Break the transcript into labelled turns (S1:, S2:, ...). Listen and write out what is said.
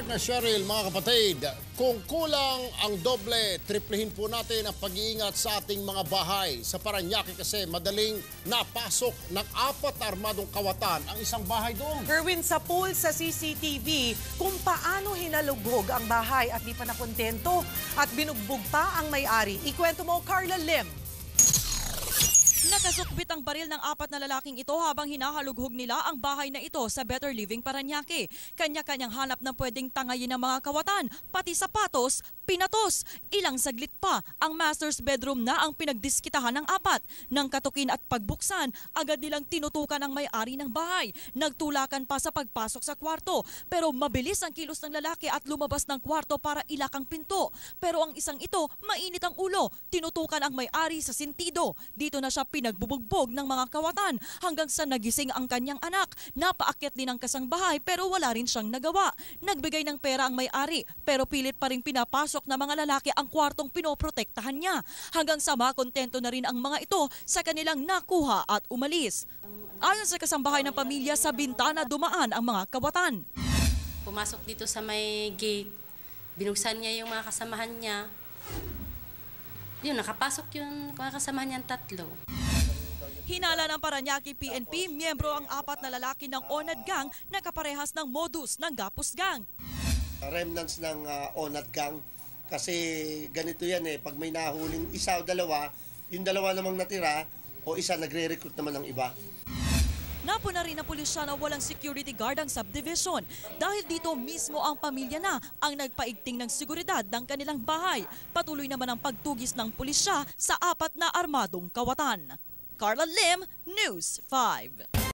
S1: partner Cheryl, mga kapatid, kung kulang ang doble, triplehin po natin ang pag-iingat sa ating mga bahay. Sa Paranaque kasi madaling napasok ng apat armadong kawatan ang isang bahay doon.
S2: Kerwin, sa pool sa CCTV kung paano hinalugog ang bahay at di pa nakontento at binugbog pa ang may-ari. Ikwento mo, Carla Lim.
S3: Nakasukbit ang baril ng apat na lalaking ito habang hinahalughog nila ang bahay na ito sa Better Living Paranaque. Kanya-kanyang hanap ng pwedeng tangayin ng mga kawatan, pati sapatos, pinatos. Ilang saglit pa, ang master's bedroom na ang pinagdiskitahan ng apat. Nang katukin at pagbuksan, agad nilang tinutukan ang may-ari ng bahay. Nagtulakan pa sa pagpasok sa kwarto. Pero mabilis ang kilos ng lalaki at lumabas ng kwarto para ilakang pinto. Pero ang isang ito, mainit ang ulo. Tinutukan ang may-ari sa sintido. Dito na siya pinagbubugbog ng mga kawatan hanggang sa nagising ang kanyang anak. Napaakyat din ang kasangbahay pero wala rin siyang nagawa. Nagbigay ng pera ang may-ari pero pilit pa rin pinapasok ng mga lalaki ang kwartong pinoprotektahan niya. Hanggang sa makontento na rin ang mga ito sa kanilang nakuha at umalis. Ayon sa kasambahay ng pamilya sa bintana dumaan ang mga kawatan.
S4: Pumasok dito sa may gate, binuksan niya yung mga kasamahan niya. Yun, nakapasok yung mga kasamahan niyang tatlo.
S3: Hinala ng Paranaque PNP, miyembro ang apat na lalaki ng Onad Gang na kaparehas ng modus ng Gapos Gang.
S5: remnants ng uh, Onat Gang kasi ganito yan eh pag may nahuling isa o dalawa yung dalawa namang natira o isa nagre-recruit naman ng iba
S3: Napuna rin ng pulisya na walang security guard ang subdivision dahil dito mismo ang pamilya na ang nagpaigting ng seguridad ng kanilang bahay. Patuloy naman ang pagtugis ng pulisya sa apat na armadong kawatan. Carla Lim, News 5.